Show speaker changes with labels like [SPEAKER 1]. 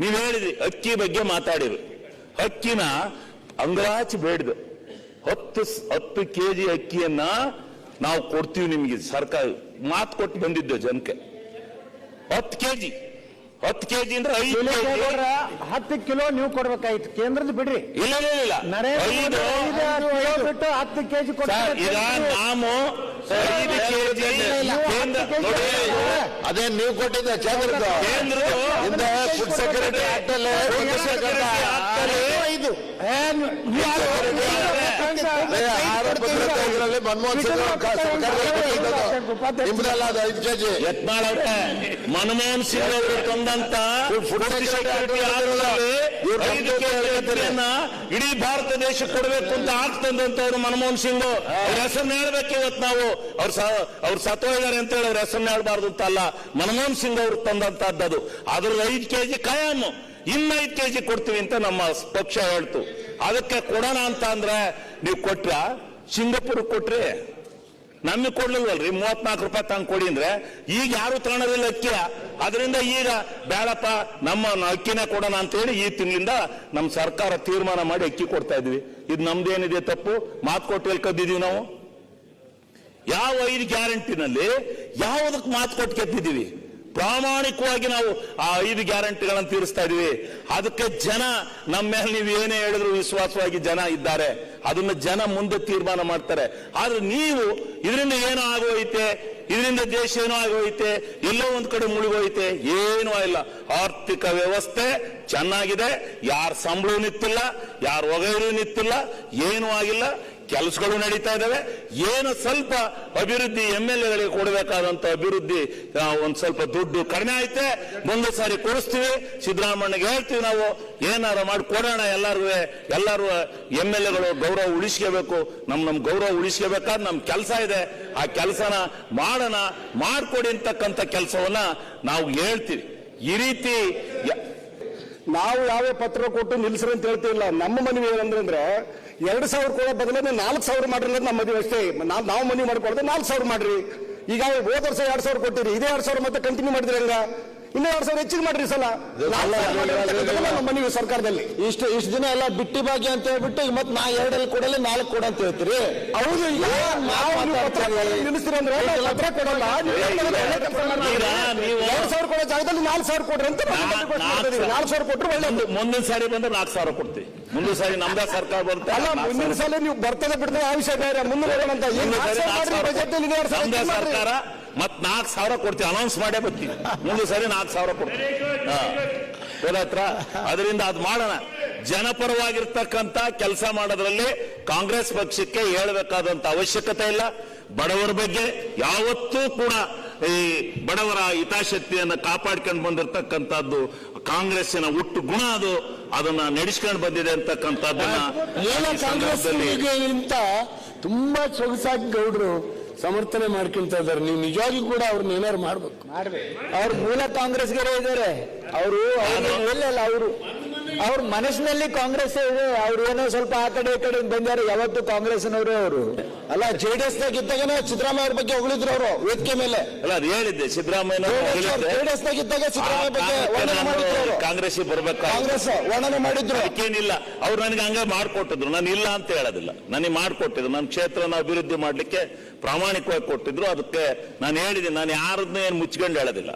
[SPEAKER 1] ನೀವು ಹೇಳಿದ್ರಿ ಅಕ್ಕಿ ಬಗ್ಗೆ ಮಾತಾಡಿರು. ಅಕ್ಕಿನ ಅಂಗರಾಚಿ ಬೇಡದು. ಹತ್ತು ಹತ್ತು ಕೆ ಕೆಜಿ ಅಕ್ಕಿಯನ್ನ ನಾವು ಕೊಡ್ತೀವಿ ನಿಮಗೆ ಸರ್ಕಾರ, ಮಾತು ಕೊಟ್ಟು ಬಂದಿದ್ದು ಜನಕ್ಕೆ. ಹತ್ತು ಕೆಜಿ. ಹತ್ತು ಕೆಜಿ ಅಂದ್ರೆ ಐದು
[SPEAKER 2] ಹತ್ತು ಕಿಲೋ ನೀವು ಕೊಡ್ಬೇಕಾಯ್ತು. ಕೇಂದ್ರದ ಬಿಡ್ರಿ.
[SPEAKER 1] ಇಲ್ಲ ಇಲ್ಲ, ಇಲ್ಲ
[SPEAKER 2] ನರೇಂದ್ರ ಬಿಟ್ಟು ಹತ್ತು ಕೆಜಿ
[SPEAKER 1] ಈಗ
[SPEAKER 2] ಕೊಡ್ತಾರೆ
[SPEAKER 1] ನಾವು ಐದು ಕೆಜಿ
[SPEAKER 3] ಅದೇ ನೀವು ಕೊಟ್ಟಿದ್ದ ಕೇಂದ್ರದ
[SPEAKER 1] ಕೇಂದ್ರ
[SPEAKER 3] ಫುಡ್ ಸೆಕ್ಯೂರಿಟಿ ಆಕ್ಟ್ ಅಲ್ಲಿ ಇದರಲ್ಲಿ ಮನಮೋಹನ್ ಸಿಂಗ್ ಅದು ಐದು ಕೆಜಿ.
[SPEAKER 1] ಯತ್ನಾಳ್ ಅವ್ರೆ ಮನಮೋಹನ್ ಸಿಂಗ್ ಅವರು ತಂದಂತ ಇಡೀ ಭಾರತ ದೇಶ ಕೊಡಬೇಕು ಅಂತ ಆಕ್ ತಂದಂತವ್ರು ಮನಮೋಹನ್ ಸಿಂಗ್. ಅವ್ರ ಹೆಸರನ್ನ ಹೇಳ್ಬೇಕು ಇವತ್ತು ನಾವು. ಅವ್ರ ಅವ್ರು ಸತ್ತೋಗಿದ್ದಾರೆ ಅಂತ ಹೇಳಿ ಅವ್ರ ಹೆಸರನ್ನ ಹೇಳ್ಬಾರ್ದು ಅಂತ ಅಲ್ಲ. ಮನಮೋಹನ್ ಸಿಂಗ್ ಅವರು ತಂದಂತಹದ್ದು ಅದ್ರ ಐದು ಕೆಜಿ ಕಾಯಮ್ಮು ಇನ್ನ ಐದು ಕೆಜಿ ಕೊಡ್ತೀವಿ ಅಂತ ನಮ್ಮ ಪಕ್ಷ ಹೇಳ್ತು. ಅದಕ್ಕೆ ಕೊಡೋಣ ಅಂತ ಅಂದ್ರೆ ನೀವು ಕೊಟ್ರ? ಸಿಂಗಾಪುರ್ ಕೊಟ್ರಿ ನಮಗೆ ಕೊಡ್ಲಿಲ್ವಲ್ರಿ? ಮೂವತ್ನಾಲ್ಕು ರೂಪಾಯಿ ತಂದು ಕೊಡಿ ಅಂದ್ರೆ ಈಗ ಯಾರು ತಗೊಳೋದಿಲ್ಲ ಅಕ್ಕಿ ಅದರಿಂದ ಈಗ ಬೇಡಪ್ಪ ನಮ್ಮ ಅಕ್ಕಿನೇ ಕೊಡೋಣ ಅಂತ ಹೇಳಿ ಈ ತಿಂಗಳಿಂದ ನಮ್ಮ ಸರ್ಕಾರ ತೀರ್ಮಾನ ಮಾಡಿ ಅಕ್ಕಿ ಕೊಡ್ತಾ ಇದ್ವಿ. ಇದು ನಮ್ದೇನಿದೆ ತಪ್ಪು? ಮಾತು ಕೊಟ್ಟು ಎಲ್ಲಿ ಕದ್ದಿದೀವಿ ನಾವು. ಯಾವ ಐದು ಗ್ಯಾರಂಟಿನಲ್ಲಿ ಯಾವುದಕ್ಕೆ ಮಾತು ಕೊಟ್ಟು ಕೆತ್ತಿದ್ದೀವಿ? ಪ್ರಾಮಾಣಿಕವಾಗಿ ನಾವು ಆ ಐದು ಗ್ಯಾರಂಟಿಗಳನ್ನು ತೀರಿಸ್ತಾ ಇದೀವಿ ಅದಕ್ಕೆ ಜನ ನಮ್ಮ ಮೇಲೆ ನೀವು ಏನೇ ಹೇಳಿದ್ರು ವಿಶ್ವಾಸವಾಗಿ ಜನ ಇದ್ದಾರೆ. ಅದನ್ನ ಜನ ಮುಂದೆ ತೀರ್ಮಾನ ಮಾಡ್ತಾರೆ. ಆದ್ರೆ ನೀವು ಇದರಿಂದ ಏನು ಆಗೋಯ್ತೆ, ಇದರಿಂದ ದೇಶ ಏನೋ ಆಗೋಯ್ತೆ, ಇಲ್ಲೋ ಒಂದ್ ಕಡೆ ಮುಳುಗೋಯ್ತೆ, ಏನೂ ಇಲ್ಲ. ಆರ್ಥಿಕ ವ್ಯವಸ್ಥೆ ಚೆನ್ನಾಗಿದೆ. ಯಾರ ಸಂಬಳ ನಿತ್ತಿಲ್ಲ ಯಾರ ಒಗೈರು ನಿತ್ತಿಲ್ಲ ಏನೂ ಆಗಿಲ್ಲ. ಕೆಲಸಗಳು ನಡೀತಾ ಇದ್ದಾವೆ. ಏನು ಸ್ವಲ್ಪ ಅಭಿವೃದ್ಧಿ ಎಂ ಎಲ್ ಎಗಳಿಗೆ ಕೊಡಬೇಕಾದಂತ ಅಭಿವೃದ್ಧಿ ಒಂದು ಒಂದ್ ಸ್ವಲ್ಪ ದುಡ್ಡು ಕಡಿಮೆ ಐತೆ ಮುಂದೆ ಸಾರಿ ಕೊಡಿಸ್ತೀವಿ. ಸಿದ್ದರಾಮಣ್ಣಗೆ ಹೇಳ್ತೀವಿ ನಾವು, ಏನಾರ ಮಾಡಿ ಕೊಡೋಣ ಎಲ್ಲರಿಗೂ ಎಲ್ಲರೂ ಎಂ ಎಲ್ ಎಗಳು ಗೌರವ ಉಳಿಸ್ಕೋಬೇಕು. ನಮ್ ನಮ್ ಗೌರವ ಉಳಿಸ್ಕೋಬೇಕಾದ್ರೆ ನಮ್ ಕೆಲಸ ಇದೆ. ಆ ಕೆಲಸನ ಮಾಡೋಣ, ಮಾಡ್ಕೊಡಿ ಅಂತಕ್ಕಂಥ ಕೆಲಸವನ್ನ ನಾವು ಹೇಳ್ತೀವಿ. ಈ ರೀತಿ
[SPEAKER 4] ನಾವು ಯಾವ ಪತ್ರ ಕೊಟ್ಟು ನಿಲ್ಸ್ರಿ ಅಂತ ಹೇಳ್ತಿಲ್ಲ. ನಮ್ಮ ಮನವಿ ಏನಂದ್ರೆ ಅಂದ್ರೆ, ಎರಡು ಸಾವಿರ ಕೊಡೋ ಬದಲನೆ ನಾಲ್ಕು ಸಾವಿರ ಮಾಡ್ರಿ ಅನ್ನೋದು ನಮ್ಮ ಮದುವೆ ಅಷ್ಟೇ. ನಾವು ನಾವು ಮನವಿ ಮಾಡ್ಕೊಡ್ದೆ ನಾಲ್ಕು ಸಾವಿರ ಮಾಡ್ರಿ. ಈಗ ಹೋದ ವರ್ಷ ಎರಡ್ ಸಾವಿರ ಕೊಟ್ಟಿರಿ, ಇದೇ ಎರಡು ಸಾವಿರ ಮತ್ತೆ ಕಂಟಿನ್ಯೂ ಮಾಡಿದ್ರಿ ಹಂಗ? ಇನ್ನೂ ಎರಡ್ ಸಾವಿರ ಹೆಚ್ಚಿಗೆ ಮಾಡ್ರಿ ಸಲ. ನಮ್ಮ ಮನವಿ ಸರ್ಕಾರದಲ್ಲಿ.
[SPEAKER 3] ಇಷ್ಟು ಇಷ್ಟು ದಿನ ಎಲ್ಲ ಬಿಟ್ಟಿ ಭಾಗ್ಯ ಅಂತ ಹೇಳ್ಬಿಟ್ಟು ಈಗ ಮತ್ತೆ ನಾ ಎರಡಲ್ಲಿ ಕೊಡಲ್ಲ ನಾಲ್ಕು ಕೊಡ ಅಂತ ಹೇಳ್ತೀರಿ?
[SPEAKER 4] ಹೌದು ಅಂದ್ರೆ ಕೊಡಲ್ಲ. ಎರಡ್ ಸಾವಿರ ಕೊಡೋ ಜಾಗದಲ್ಲಿ ನಾಲ್ಕು ಸಾವಿರ ಕೊಡ್ರಿ ಅಂತ
[SPEAKER 1] ನಾಲ್ಕು
[SPEAKER 4] ಸಾವಿರ ಕೊಟ್ಟರು ಒಳ್ಳೆ
[SPEAKER 1] ಮುಂದೆ- ಮುಂದಿನ ಸಾರಿ ಬಂದ್ರೆ ನಾಲ್ಕು ಸಾವಿರ ಕೊಡ್ತೀವಿ. ಮುಂದಿನ ಸಾರಿ ನಮ್ದ ಸರ್ಕಾರ ಬರುತ್ತೆ
[SPEAKER 4] ಅಲ್ಲ ಮುಂದಿನ ಸಲ ನೀವು ಬರ್ತದೆ ಬಿಡ್ತದೆ ಆ ವಿಷಯ ಬೇರೆ. ಮುಂದೆ ಬರೋಣ ಅಂತ.
[SPEAKER 1] ಸರ್ಕಾರ ಮತ್ ನಾಲ್ಕು ಸಾವಿರ ಕೊಡ್ತೀವಿ ಅನೌನ್ಸ್ ಮಾಡೇ ಬರ್ತೀವಿ. ಮುಂದೆ ಸರಿ ನಾಲ್ಕು ಸಾವಿರ ಕೊಡ್ತೀವಿ. ಹತ್ರ ಅದರಿಂದ ಅದು ಮಾಡೋಣ. ಜನಪರವಾಗಿರ್ತಕ್ಕಂಥ ಕೆಲಸ ಮಾಡೋದ್ರಲ್ಲಿ ಕಾಂಗ್ರೆಸ್ ಪಕ್ಷಕ್ಕೆ ಹೇಳಬೇಕಾದಂತ ಅವಶ್ಯಕತೆ ಇಲ್ಲ. ಬಡವರ ಬಗ್ಗೆ ಯಾವತ್ತೂ ಕೂಡ ಈ ಬಡವರ ಹಿತಾಶಕ್ತಿಯನ್ನು ಕಾಪಾಡ್ಕೊಂಡು ಬಂದಿರತಕ್ಕಂಥದ್ದು ಕಾಂಗ್ರೆಸ್ಸಿನ ಹುಟ್ಟು ಗುಣ ಅದು. ಅದನ್ನ ನಡೆಸ್ಕೊಂಡು ಬಂದಿದೆ ಅಂತಕ್ಕಂಥದ್ದನ್ನ
[SPEAKER 3] ತುಂಬಾ ಸೊಗಸಾಗಿ ಗೌಡ್ರು ಸಮರ್ಥನೆ ಮಾಡ್ಕೊಂತ ಇದಾರೆ ನೀವು ನಿಜವಾಗಿ ಕೂಡ ಅವ್ರನ್ನ ಏನಾರು ಮಾಡ್ಬೇಕು.
[SPEAKER 2] ಅವ್ರ ಮೂಲ ಕಾಂಗ್ರೆಸ್ಗರೇ ಇದ್ದಾರೆ. ಅವರು ಇಲ್ಲ ಅವರು. ಅವ್ರ ಮನಸ್ಸಿನಲ್ಲಿ ಕಾಂಗ್ರೆಸ್ ಇದೆ. ಅವ್ರು ಏನೋ ಸ್ವಲ್ಪ ಆ ಕಡೆ ಈ ಕಡೆ ಬಂದಾರೆ ಯಾವತ್ತು ಕಾಂಗ್ರೆಸ್ನವರೇ ಅವರು.
[SPEAKER 3] ಅಲ್ಲ ಜೆಡಿಎಸ್ ನಾಗ ಇದ್ದಾಗನೇ ಸಿದ್ದರಾಮಯ್ಯ ಅವ್ರ ಬಗ್ಗೆ ಹೊಗಳಿದ್ರು ಅವರು ವೇದಿಕೆ ಮೇಲೆ.
[SPEAKER 1] ಅಲ್ಲ ಅದು ಹೇಳಿದ್ದೆ ಸಿದ್ದರಾಮಯ್ಯ
[SPEAKER 3] ಜೆಡಿಎಸ್ ನಾಗ ಇದ್ದಾಗ ಸಿದ್ದರಾಮಯ್ಯ ಬಗ್ಗೆ ವರ್ಣನೆ ಮಾಡಿದ್ರು
[SPEAKER 1] ಕಾಂಗ್ರೆಸ್ ಬರ್ಬೇಕಾದ್ರೆ
[SPEAKER 3] ಕಾಂಗ್ರೆಸ್ ವರ್ಣನೆ ಮಾಡಿದ್ರು.
[SPEAKER 1] ಅದಕ್ಕೇನಿಲ್ಲ. ಅವ್ರು ನನಗೆ ಹಂಗೆ ಮಾಡ್ಕೊಟ್ಟಿದ್ರು. ನಾನು ಇಲ್ಲ ಅಂತ ಹೇಳೋದಿಲ್ಲ. ನನಗೆ ಮಾಡ್ಕೊಟ್ಟಿದ್ರು. ನನ್ನ ಕ್ಷೇತ್ರನ ಅಭಿವೃದ್ಧಿ ಮಾಡ್ಲಿಕ್ಕೆ ಪ್ರಾಮಾಣಿಕವಾಗಿ ಕೊಟ್ಟಿದ್ರು. ಅದಕ್ಕೆ ನಾನು ಹೇಳಿದ್ದೀನಿ ನಾನು ಯಾರನ್ನ ಏನು ಮುಚ್ಕೊಂಡು ಹೇಳೋದಿಲ್ಲ.